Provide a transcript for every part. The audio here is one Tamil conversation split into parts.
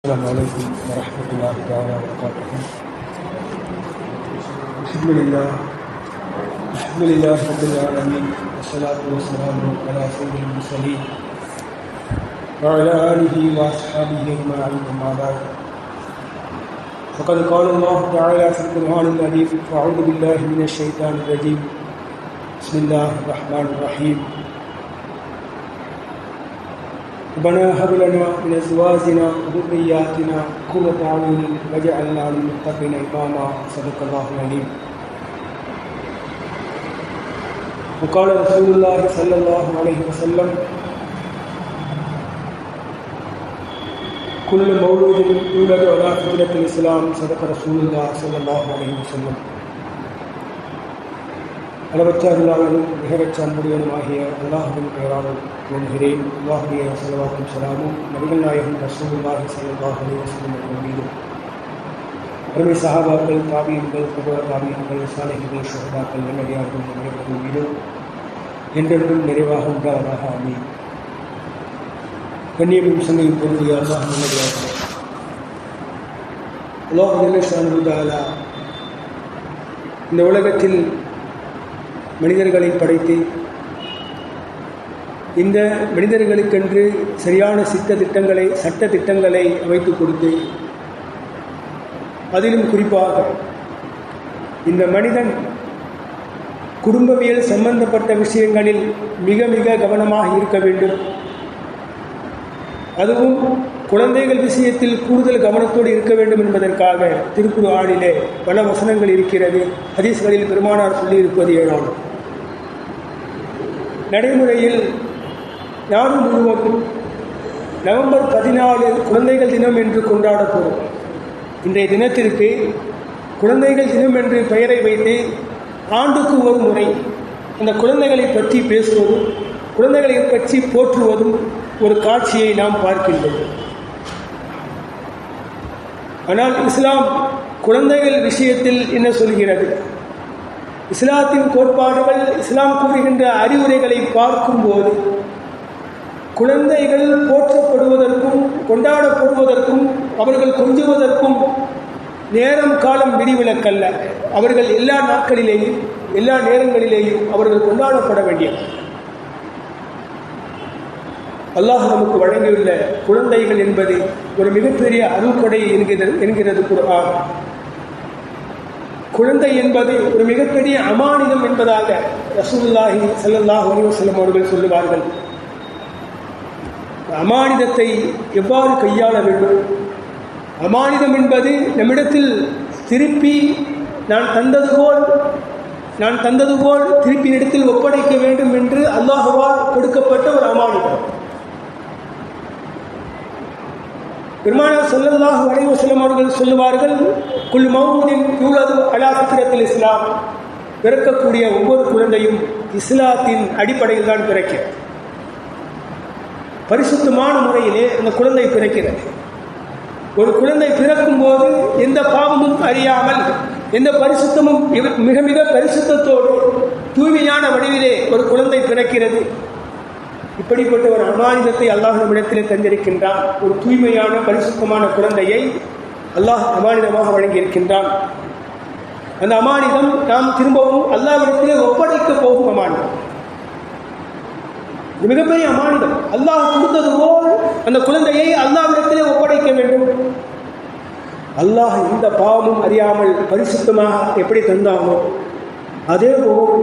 السلام عليكم ورحمة الله تعالى وبركاته. الحمد لله. الحمد لله رب العالمين. والصلاة والسلام على سيد المرسلين. وعلى آله وأصحابه أجمعين أما بعد. فقد قال الله تعالى في القرآن العظيم أعوذ بالله من الشيطان الرجيم. بسم الله الرحمن الرحيم. ربنا هب لنا من أزواجنا وذرياتنا قرة اعين واجعلنا للمتقين إماما. صدق الله العليم وقال رسول الله صلى الله عليه وسلم كل مولود يولد على فطرة الإسلام. صدق رسول الله صلى الله عليه وسلم. அளவற்ற அருளாளரும் மிகவற்ற அன்புடையனும் ஆகிய அல்லாஹுவின் பெயராலும் நம்புகிறேன் அல்லாஹுடைய செலவாக்கும் சலாமும் நபிகள் நாயகம் ரசூலுல்லாஹி ஸல்லல்லாஹு அலைஹி வஸல்லம் அவர்கள் மீதும் அருமை சஹாபாக்கள் தாபியன்கள் பிரபல தாபியன்கள் சாலைகள் ஷஹதாக்கள் நல்லடியார்கள் அனைவர்கள் மீதும் என்றென்றும் நிறைவாக உண்டாவதாக அமி கண்ணியமும் சங்கையும் பொருந்திய அல்லாஹ் நல்லடியார்கள். அல்லாஹ் ஷானுதாலா இந்த உலகத்தில் மனிதர்களை படைத்து இந்த மனிதர்களுக்கென்று சரியான சித்த திட்டங்களை சட்ட திட்டங்களை அமைத்து கொடுத்து அதிலும் குறிப்பாக இந்த மனிதன் குடும்பவியல் சம்பந்தப்பட்ட விஷயங்களில் மிக மிக கவனமாக இருக்க வேண்டும். அதுவும் குழந்தைகள் விஷயத்தில் கூடுதல் கவனத்தோடு இருக்க வேண்டும் என்பதற்காக திருக்குறு ஆணிலே பல வசனங்கள் இருக்கிறது. ஹதீஸ்களில் பெருமானார் சொல்லியிருப்பது ஏழாம் நடைமுறையில் நாடு முழுவதும் நவம்பர் பதினாலு குழந்தைகள் தினம் என்று கொண்டாடப்படும். இன்றைய தினத்திற்கு குழந்தைகள் தினம் என்று பெயரை வைத்து ஆண்டுக்கு ஒரு முறை அந்த குழந்தைகளை பற்றி பேசுவதும் குழந்தைகளை பற்றி போற்றுவதும் ஒரு காட்சியை நாம் பார்க்கின்றோம். ஆனால் இஸ்லாம் குழந்தைகள் விஷயத்தில் என்ன சொல்கிறது? இஸ்லாத்தின் கோட்பாடுகள் இஸ்லாம் கூறுகின்ற அறிவுரைகளை பார்க்கும்போது குழந்தைகள் போற்றப்படுவதற்கும் கொண்டாடப்படுவதற்கும் அவர்கள் கொஞ்சுவதற்கும் நேரம் காலம் விதிவிலக்கல்ல. அவர்கள் எல்லா நாட்களிலேயும் எல்லா நேரங்களிலேயும் அவர்கள் கொண்டாடப்பட வேண்டியது. அல்லாஹ் நமக்கு வழங்கியுள்ள குழந்தைகள் என்பது ஒரு மிகப்பெரிய அருள்கொடை என்கிறது என்கிறது குரான் குழந்தை என்பது ஒரு மிகப்பெரிய அமானிதம் என்பதாக ரசூல்லாஹி சல்லாஹ் அலிவசல்லம் அவர்கள் சொல்லுவார்கள். அமானிதத்தை எவ்வாறு கையாள வேண்டும்? அமானிதம் என்பது நம்மிடத்தில் திருப்பி நான் தந்தது போல் நான் தந்தது போல் திருப்பி இடத்தில் ஒப்படைக்க வேண்டும் என்று அல்லாஹுவால் கொடுக்கப்பட்ட ஒரு அமானிதம். பெருமானார் சொல்லல்லாஹு செல்லும் அவர்கள் சொல்லுவார்கள் குல் மௌமுதின் யூலது அலாபித்திரத்தில் இஸ்லாம். பிறக்கக்கூடிய ஒவ்வொரு குழந்தையும் இஸ்லாத்தின் அடிப்படையில் தான் பிறக்கிறது. பரிசுத்தமான முறையிலே அந்த குழந்தை பிறக்கிறது. ஒரு குழந்தை பிறக்கும் போது எந்த பாவமும் அறியாமல் எந்த பரிசுத்தமும் மிக மிக பரிசுத்தத்தோடு தூய்மையான வடிவிலே ஒரு குழந்தை பிறக்கிறது. இப்படிப்பட்ட ஒரு அமானிதத்தை அல்லாஹ் நம்மிடத்திலே தந்திருக்கின்றான். ஒரு தூய்மையான பரிசுத்தமான குழந்தையை அல்லாஹ் அமானிதமாக வழங்கியிருக்கின்றான். அந்த அமானிதம் நாம் திரும்பவும் அல்லாவிடத்திலே ஒப்படைக்க போகும் அமானிதம். இது மிகப்பெரிய அமானிதம். அல்லாஹ் கொடுத்தது போல் அந்த குழந்தையை அல்லாவிடத்திலே ஒப்படைக்க வேண்டும். அல்லாஹ் எந்த பாவமும் அறியாமல் பரிசுத்தமாக எப்படி தந்தானோ அதே போல்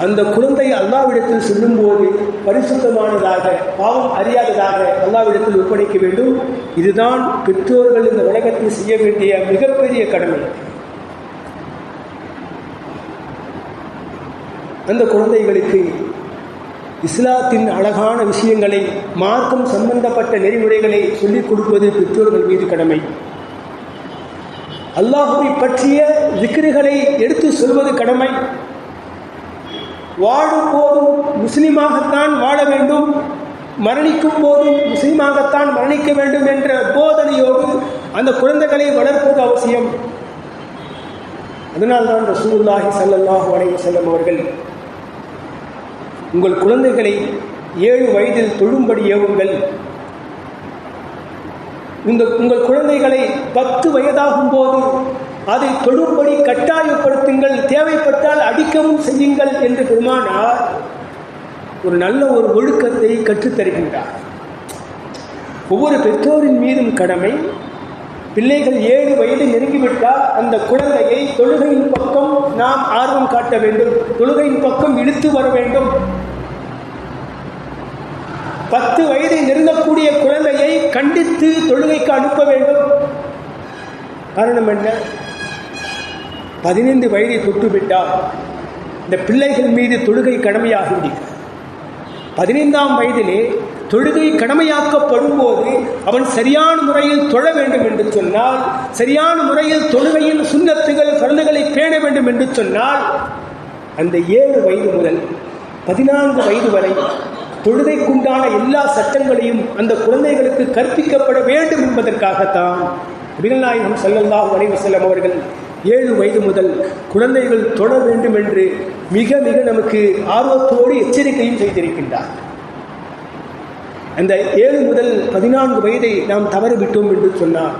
அந்த குழந்தை அல்லாவிடத்தில் சொல்லும்போது பரிசுத்தமானதாக பாவம் அறியாததாக அல்லாவிடத்தில் ஒப்படைக்க வேண்டும். இதுதான் பெற்றோர்கள் இந்த உலகத்தில் செய்ய வேண்டிய மிகப்பெரிய கடமை. அந்த குழந்தைகளுக்கு இஸ்லாத்தின் அழகான விஷயங்களை மார்க்கம் சம்பந்தப்பட்ட நெறிமுறைகளை சொல்லிக் கொடுப்பது பெற்றோர்கள் மீது கடமை. அல்லாஹுவை பற்றிய விக்கிரிகளை எடுத்து சொல்வது கடமை. வாழும் போதும் முஸ்லீமாகத்தான் வாழ வேண்டும். மரணிக்கும் போதும் முஸ்லீமாகத்தான் மரணிக்க வேண்டும் என்ற போதனையோடு அந்த குழந்தைகளை வளர்ப்பது அவசியம். அதனால்தான் ரசூல்லாஹி சல்லாஹூ அலைஹி செல்லம் அவர்கள் உங்கள் குழந்தைகளை ஏழு வயதில் தொழும்படி ஏவுங்கள். இந்த உங்கள் குழந்தைகளை பத்து வயதாகும் போது அதை தொழும்படி கட்டாயப்படுத்துங்கள் தேவைப்பட்டால் அடிக்கவும் செய்யுங்கள் என்று பெருமானார் ஒரு நல்ல ஒரு ஒழுக்கத்தை கற்றுத்தருகின்றார். ஒவ்வொரு பெற்றோரின் மீதும் கடமை. பிள்ளைகள் ஏழு வயது நெருங்கிவிட்டால் அந்த குழந்தையை தொழுகையின் பக்கம் நாம் ஆர்வம் காட்ட வேண்டும். தொழுகையின் பக்கம் இழுத்து வர வேண்டும். பத்து வயதை நெருங்கக்கூடிய குழந்தையை கண்டித்து தொழுகைக்கு அனுப்ப வேண்டும். காரணம் என்ன? பதினைந்து வயதை தொட்டுவிட்டால் இந்த பிள்ளைகள் மீது தொழுகை கடமையாகிவிடுகிறது பதினைந்தாம் வயதிலே தொழுகை கடமையாக்கப்படும் போது அவன் சரியான முறையில் தொழ வேண்டும் என்று சொன்னால் சரியான முறையில் தொழுகையின் சுண்ணத்துகள் கருந்துகளை பேண வேண்டும் என்று சொன்னால் அந்த ஏழு வயது முதல் பதினான்கு வயது வரை தொழுகைக்குண்டான எல்லா சட்டங்களையும் அந்த குழந்தைகளுக்கு கற்பிக்கப்பட வேண்டும் என்பதற்காகத்தான் நபிகள்நாயகம் ஸல்லல்லாஹு வரைவு வஸல்லம் அவர்கள் ஏழு வயது முதல் குழந்தைகள் தொடர வேண்டும் என்று மிக மிக நமக்கு ஆர்வத்தோடு எச்சரிக்கையும் செய்திருக்கின்றார். அந்த ஏழு முதல் பதினான்கு வயதை நாம் தவறிவிட்டோம் என்று சொன்னார்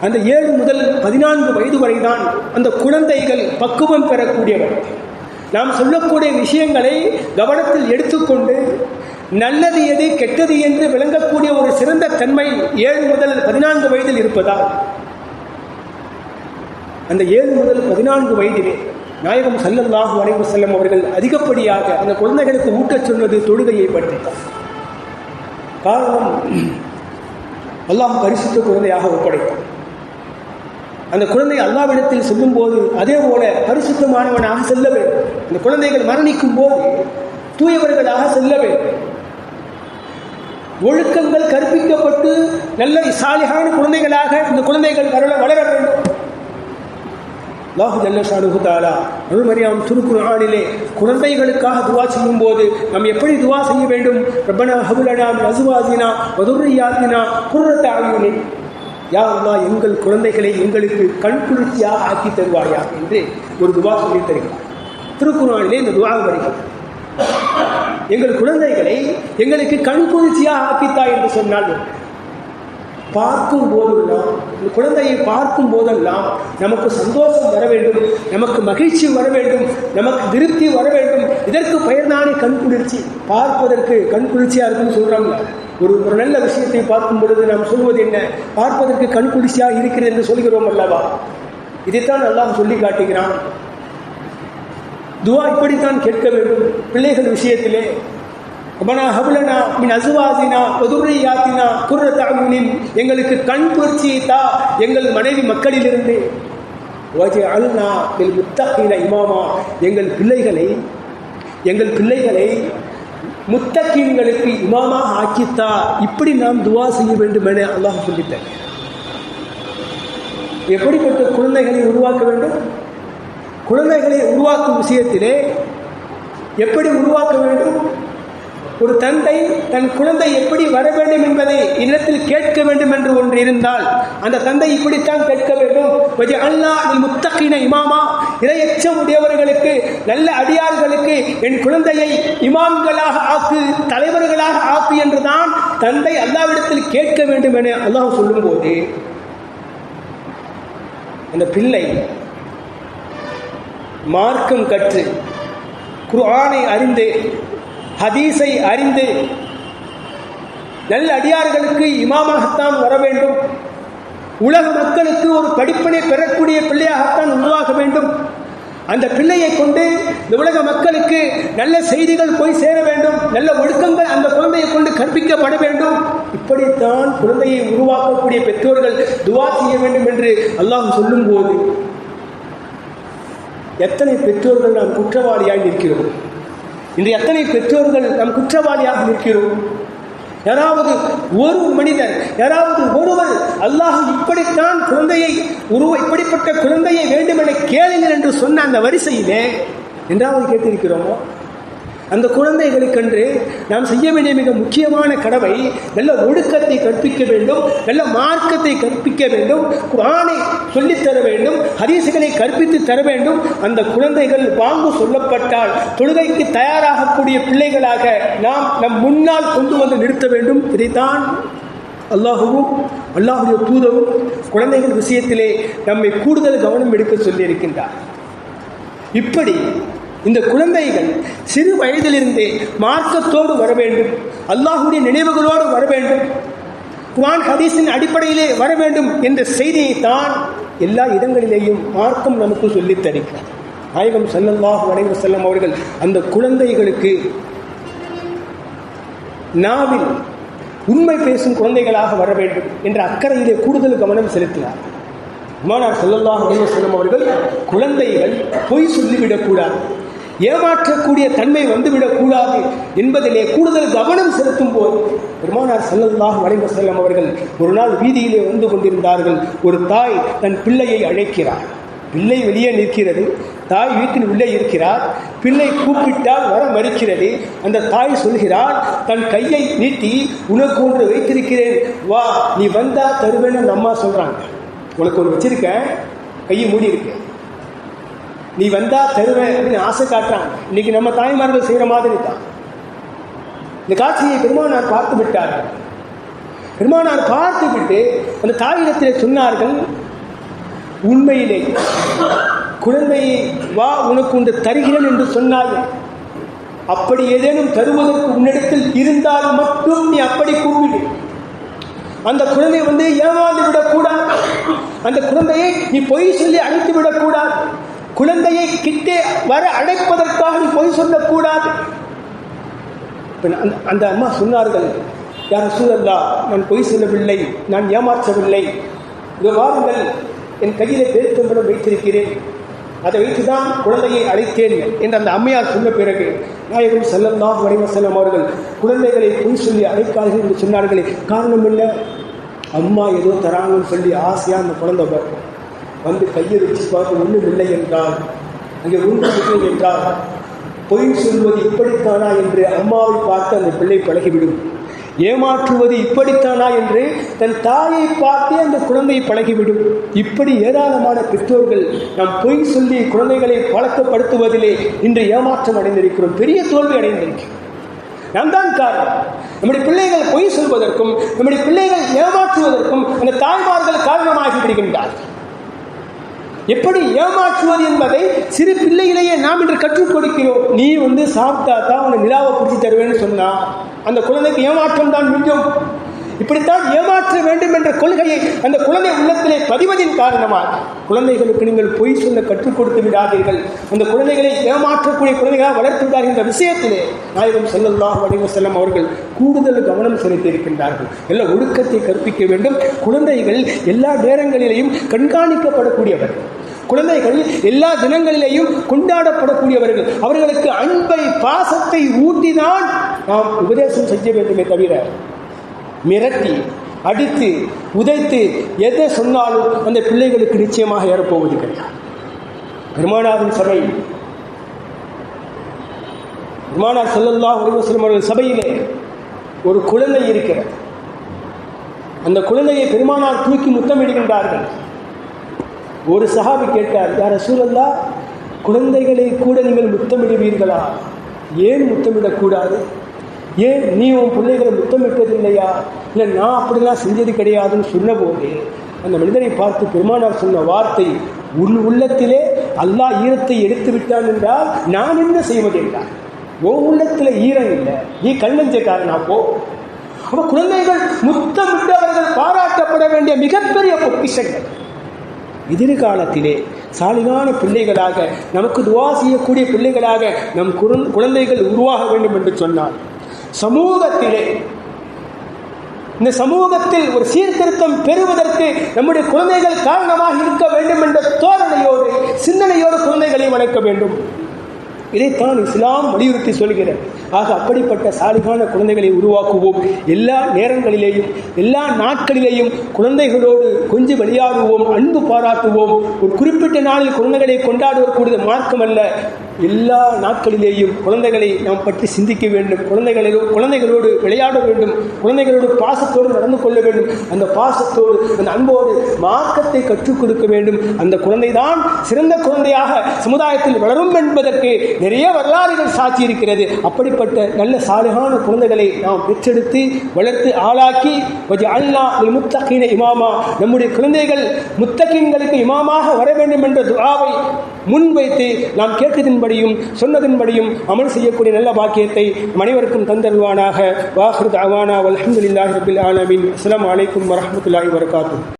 அந்த ஏழு முதல் பதினான்கு வயது வரைதான் அந்த குழந்தைகள் பக்குவம் பெறக்கூடியவர். நாம் சொல்லக்கூடிய விஷயங்களை கவனத்தில் எடுத்துக்கொண்டு நல்லது எது கெட்டது என்று விளங்கக்கூடிய ஒரு சிறந்த தன்மை ஏழு முதல் பதினான்கு வயதில் இருப்பதால் அந்த ஏழு முதல் பதினான்கு வயதிலே நாயகம் சல்லல்லாஹு அலைஹி செல்லும் அவர்கள் அதிகப்படியாக அந்த குழந்தைகளுக்கு ஊட்டச் சொன்னது தொழுகையை பற்றி. காரணம் அல்லாஹ் பரிசுத்த குழந்தையாக ஒப்படைத்தார் அந்த குழந்தை அல்லாவிடத்தில் செல்லும் போது அதே போல பரிசுத்தமானவனாக செல்ல வேண்டும். அந்த குழந்தைகள் மரணிக்கும் போது தூயவர்களாக செல்ல வேண்டும். ஒழுக்கங்கள் கற்பிக்கப்பட்டு நல்ல சாலிகான குழந்தைகளாக இந்த குழந்தைகள் வளர வளர வேண்டும். லாஹு ஜல்லஷானு தாலா அருள்மரியாம் திருக்குறானிலே குழந்தைகளுக்காக துவா செய்யும் போது நாம் எப்படி துவா செய்ய வேண்டும்? ரப்பனா ஹபுலனா அசுவாசினா மதுரையாத்தினா குர்ரத்த ஆகியோனே யா அல்லா எங்கள் குழந்தைகளை எங்களுக்கு கண் குளிர்ச்சியாக ஆக்கி தருவாயா என்று ஒரு துவா சொல்லி தருகிறார். திருக்குறானிலே இந்த துவா வருகிறது. எங்கள் குழந்தைகளை எங்களுக்கு கண் குளிர்ச்சியாக ஆக்கித்தா என்று சொன்னால் பார்க்கும் போதெல்லாம் இந்த குழந்தையை பார்க்கும் போதெல்லாம் நமக்கு சந்தோஷம் வர வேண்டும் நமக்கு மகிழ்ச்சி வர வேண்டும் நமக்கு திருப்தி வர வேண்டும். இதற்கு பெயர்தானே கண் குளிர்ச்சி. பார்ப்பதற்கு கண் குளிர்ச்சியா இருக்குன்னு சொல்றாங்க. ஒரு ஒரு நல்ல விஷயத்தை பார்க்கும் பொழுது நாம் சொல்வது என்ன? பார்ப்பதற்கு கண் குளிர்ச்சியாக இருக்கிறது என்று சொல்கிறோம் அல்லவா? இதைத்தான் அல்லாஹ் சொல்லி காட்டுகிறான். துவா இப்படித்தான் கேட்க வேண்டும். பிள்ளைகள் விஷயத்திலே ரபனா ஹபுலனா மின் அசுவாசினா ஒதுரையாத்தினா யாத்தினா அயுனின் எங்களுக்கு கண் புரட்சியை தா எங்கள் மனைவி மக்களிலிருந்து. வஜே அல்னா எல் முத்தகின இமாமா. எங்கள் பிள்ளைகளை எங்கள் பிள்ளைகளை முத்தகீன்களுக்கு இமாமா ஆக்கித்தா. இப்படி நாம் துவா செய்ய வேண்டும் என அல்லாஹ் சொல்லித்தேன் எப்படிப்பட்ட குழந்தைகளை உருவாக்க வேண்டும்? குழந்தைகளை உருவாக்கும் விஷயத்திலே எப்படி உருவாக்க வேண்டும்? ஒரு தந்தை தன் குழந்தை எப்படி வர வேண்டும் என்பதை இல்லத்தில் கேட்க வேண்டும் என்று ஒன்று இருந்தால் அந்த தந்தை இப்படித்தான் கேட்க வேண்டும். அல்லா நீ முத்தகின இமாமா இரையச்சம் உடையவர்களுக்கு நல்ல அடியார்களுக்கு என் குழந்தையை இமாம்களாக ஆக்கு தலைவர்களாக ஆக்கு என்றுதான் தந்தை அல்லாவிடத்தில் கேட்க வேண்டும் என அல்லாஹ் சொல்லும்போது அந்த பிள்ளை மார்க்கம் கற்று குர்ஆனை அறிந்து ஹதீஸை அறிந்து நல்ல அடியார்களுக்கு இமாமாகத்தான் வர வேண்டும். உலக மக்களுக்கு ஒரு படிப்பினை பெறக்கூடிய பிள்ளையாகத்தான் உருவாக வேண்டும். அந்த பிள்ளையை கொண்டு இந்த உலக மக்களுக்கு நல்ல செய்திகள் போய் சேர வேண்டும். நல்ல ஒழுக்கங்கள் அந்த குழந்தையை கொண்டு கற்பிக்கப்பட வேண்டும். இப்படித்தான் குழந்தையை உருவாக்கக்கூடிய பெற்றோர்கள் துவா செய்ய வேண்டும் என்று அல்லாஹ் சொல்லும்போது எத்தனை பெற்றோர்கள் நாம் குற்றவாளியாக நிற்கிறோம்? இன்று எத்தனை பெற்றோர்கள் நம் குற்றவாளியாக நிற்கிறோம்? யாராவது ஒரு மனிதர் யாராவது ஒருவர் அல்லாஹ் இப்படித்தான் குழந்தையை உருவ இப்படிப்பட்ட குழந்தையை வேண்டும் என கேளுங்கள் என்று சொன்ன அந்த வரிசையிலே என்றாவது கேட்டிருக்கிறோமோ? அந்த குழந்தைகளுக்கென்று நாம் செய்ய வேண்டிய மிக முக்கியமான கடமை நல்ல ஒழுக்கத்தை கற்பிக்க வேண்டும் நல்ல மார்க்கத்தை கற்பிக்க வேண்டும் குரானை சொல்லித்தர வேண்டும் ஹரிசுகளை கற்பித்து தர வேண்டும். அந்த குழந்தைகள் வாங்கு சொல்லப்பட்டால் தொழுகைக்கு தயாராகக்கூடிய பிள்ளைகளாக நாம் நம் முன்னால் கொண்டு வந்து நிறுத்த வேண்டும். இதைத்தான் அல்லாஹுவும் அல்லாஹுடைய தூதரும் குழந்தைகள் விஷயத்திலே நம்மை கூடுதல் கவனம் எடுக்க சொல்லியிருக்கின்றார். இப்படி இந்த குழந்தைகள் சிறு வயதிலிருந்தே மார்க்கத்தோடு வர வேண்டும். அல்லாஹுடைய நினைவுகளோடு வர வேண்டும். குவான் ஹதீஸின் அடிப்படையிலே வர வேண்டும் என்ற செய்தியை தான் எல்லா இடங்களிலேயும் மார்க்கம் நமக்கு சொல்லித் தருகிறார் நாயகம் செல்லல்லாஹ் அலைஹி செல்லம் அவர்கள் அந்த குழந்தைகளுக்கு நாவில் உண்மை பேசும் குழந்தைகளாக வர வேண்டும் என்ற அக்கறையிலே கூடுதல் கவனம் செலுத்தினார். உமானார் ஸல்லல்லாஹு அலைஹி செல்லம் அவர்கள் குழந்தைகள் பொய் சொல்லிவிடக்கூடாது ஏமாற்றக்கூடிய தன்மை வந்துவிடக்கூடாது என்பதிலே கூடுதல் கவனம் செலுத்தும் போது பெருமானார் ஸல்லல்லாஹு அலைஹி செல்லம் அவர்கள் ஒரு நாள் வீதியிலே வந்து கொண்டிருந்தார்கள். ஒரு தாய் தன் பிள்ளையை அழைக்கிறார். பிள்ளை வெளியே நிற்கிறது. தாய் வீட்டின் உள்ளே இருக்கிறார். பிள்ளை கூப்பிட்டால் வர மறுக்கிறது. அந்த தாய் சொல்கிறார் தன் கையை நீட்டி உனக்கு ஒன்று வைத்திருக்கிறேன். வா நீ வந்தா தருவேன்னு அந்த அம்மா சொல்றாங்க. உனக்கு ஒன்று வச்சிருக்கேன். கையை மூடி இருக்கேன் நீ வந்தா தருவேன் அப்படின்னு ஆசை காட்டுறாங்க. இன்னைக்கு நம்ம தாய்மார்கள் செய்யற மாதிரி தான் இந்த காட்சியை பெருமானார் பார்த்து விட்டார்கள். பெருமானார் பார்த்து விட்டு அந்த தாயிடத்திலே சொன்னார்கள் உண்மையிலே குழந்தையை வா உனக்கு ஒன்று தருகிறேன் என்று சொன்னார்கள் அப்படி ஏதேனும் தருவதற்கு உன்னிடத்தில் இருந்தால் மட்டும் நீ அப்படி கூப்பிடு. அந்த குழந்தை வந்து ஏமாந்து விடக்கூடாது. அந்த குழந்தையை நீ பொய் சொல்லி அழைத்து விடக்கூடாது. குழந்தையை கிட்டே வர அழைப்பதற்காக நீ பொய் சொல்லக்கூடாது. அந்த அந்த அம்மா சொன்னார்கள் யார் சூழல்லா நான் பொய் சொல்லவில்லை நான் ஏமாற்றவில்லை. இதோ வாருங்கள் என் கையிலே பேருத்தம்பரம் வைத்திருக்கிறேன். அதை வைத்துதான் குழந்தையை அழைத்தேன் என்று அந்த அம்மையார் சொன்ன பிறகு நாயகம் செல்லல்லாஹ் செல்லம் அவர்கள் குழந்தைகளை பொய் சொல்லி அழைக்கார்கள் என்று சொன்னார்களே. காரணம் இல்லை அம்மா ஏதோ தராங்கன்னு சொல்லி ஆசையாக அந்த குழந்தை பார்க்கும் வந்து கையை வச்சு பார்க்க ஒன்றும் இல்லை என்றால் அங்கே ஒன்று இல்லை என்றால் பொய் சொல்வது இப்படித்தானா என்று அம்மாவை பார்த்து அந்த பிள்ளை பழகிவிடும். ஏமாற்றுவது இப்படித்தானா என்று தன் தாயை பார்த்தே அந்த குழந்தை பழகிவிடும். இப்படி ஏராளமான பெற்றோர்கள் நாம் பொய் சொல்லி குழந்தைகளை பழக்கப்படுத்துவதிலே இன்று ஏமாற்றம் அடைந்திருக்கிறோம். பெரிய தோல்வி அடைந்திருக்கிறோம். நான் தான் காரணம். நம்முடைய பிள்ளைகள் பொய் சொல்வதற்கும் நம்முடைய பிள்ளைகள் ஏமாற்றுவதற்கும் அந்த தாய்மார்கள் காரணமாகி விடுகின்றார்கள். எப்படி ஏமாற்றுவது என்பதை சிறு பிள்ளைகளையே நாம் இன்று கற்றுக் கொடுக்கிறோம். நீ வந்து சாப்பிட்டா தான் உன்னை நிலாவை பிடிச்சி தருவேன்னு சொன்னா அந்த குழந்தைக்கு ஏமாற்றம் தான் மிஞ்சும். இப்படித்தான் ஏமாற்ற வேண்டும் என்ற கொள்கையை அந்த குழந்தை உள்ளத்திலே பதிவதின் காரணமாக குழந்தைகளுக்கு நீங்கள் பொய் சொல்ல கற்றுக் கொடுத்து விடாதீர்கள். அந்த குழந்தைகளை ஏமாற்றக்கூடிய குழந்தைகளாக வளர்த்து விடார்கள் என்ற விஷயத்திலே நாயகம் செல்லல்லாஹு வடிவ செல்லம் அவர்கள் கூடுதல் கவனம் செலுத்தி இருக்கின்றார்கள் எல்லா ஒழுக்கத்தை கற்பிக்க வேண்டும். குழந்தைகள் எல்லா நேரங்களிலேயும் கண்காணிக்கப்படக்கூடியவர். குழந்தைகள் எல்லா தினங்களிலேயும் கொண்டாடப்படக்கூடியவர்கள். அவர்களுக்கு அன்பை பாசத்தை ஊட்டிதான் நாம் உபதேசம் செய்ய வேண்டுமே தவிர மிரட்டி அடித்து உதைத்து எதை சொன்னாலும் அந்த பிள்ளைகளுக்கு நிச்சயமாக ஏறப்போவது கிடையாது. பெருமானாரின் சபை பெருமானார் செல்லல்லா உரிவசலம் அவர்கள் சபையிலே ஒரு குழந்தை இருக்கிறது. அந்த குழந்தையை பெருமானார் தூக்கி முத்தமிடுகின்றார்கள். ஒரு சஹாபி கேட்டார் யார் சூழல்லா குழந்தைகளை கூட நீங்கள் முத்தமிடுவீர்களா? ஏன் முத்தமிடக்கூடாது? ஏன் நீ உன் பிள்ளைகளை முத்தமிட்டதில்லையா? இல்லை நான் அப்படிலாம் செஞ்சது கிடையாதுன்னு சொன்னபோது அந்த மனிதனை பார்த்து பெருமானார் சொன்ன வார்த்தை உன் உள்ளத்திலே அல்லாஹ் ஈரத்தை எடுத்து விட்டான் என்றால் நான் என்ன செய்வது என்றான் உன் உள்ளத்தில் ஈரம் இல்லை. நீ கண்ணஞ்சக்காரனா போ. அப்ப குழந்தைகள் முத்தமிட்டவர்கள் பாராட்டப்பட வேண்டிய மிகப்பெரிய பொக்கிஷங்கள். எதிர்காலத்திலே சாலிகான பிள்ளைகளாக நமக்கு துவா செய்யக்கூடிய பிள்ளைகளாக நம் குழந்தைகள் உருவாக வேண்டும் என்று சொன்னார். சமூகத்திலே இந்த சமூகத்தில் ஒரு சீர்திருத்தம் பெறுவதற்கு நம்முடைய குழந்தைகள் காரணமாக இருக்க வேண்டும் என்ற தோரணையோடு சிந்தனையோடு குழந்தைகளை வளர்க்க வேண்டும். இதைத்தான் இஸ்லாம் வலியுறுத்தி சொல்கிறது ஆக அப்படிப்பட்ட சாலிகான குழந்தைகளை உருவாக்குவோம். எல்லா நேரங்களிலேயும் எல்லா நாட்களிலேயும் குழந்தைகளோடு கொஞ்சம் விளையாடுவோம் அன்பு பாராட்டுவோம். ஒரு குறிப்பிட்ட நாளில் குழந்தைகளை கொண்டாடுவதற்குரிய மார்க்கம் அல்ல எல்லா நாட்களிலேயும் குழந்தைகளை நாம் பற்றி சிந்திக்க வேண்டும். குழந்தைகளோ குழந்தைகளோடு விளையாட வேண்டும். குழந்தைகளோடு பாசத்தோடு நடந்து கொள்ள வேண்டும். அந்த பாசத்தோடு அந்த அன்போடு மார்க்கத்தை கற்றுக் கொடுக்க வேண்டும். அந்த குழந்தைதான் சிறந்த குழந்தையாக சமுதாயத்தில் வளரும் என்பதற்கு நிறைய வரலாறுகள் சாட்சி இருக்கிறது அப்படிப்பட்ட நல்ல சாலையான குழந்தைகளை நாம் பெற்றெடுத்து வளர்த்து ஆளாக்கி அல்லா முத்தகின இமாமா நம்முடைய குழந்தைகள் முத்தகீன்களுக்கு இமாமாக வர வேண்டும் என்ற துவாவை முன்வைத்து நாம் கேட்டதின் சொன்னதின்படியும் அமல் செய்யக்கூடிய நல்ல பாக்கியத்தை மனைவருக்கும் அனைவருக்கும் தந்தல்வானாக வாஹ்ருத் அவானா அல்ஹம்துலில்லாஹி ரபில் ஆலமின். அஸ்லாம் அலைக்கும் வரமத்துல்லாஹி வரகாத்து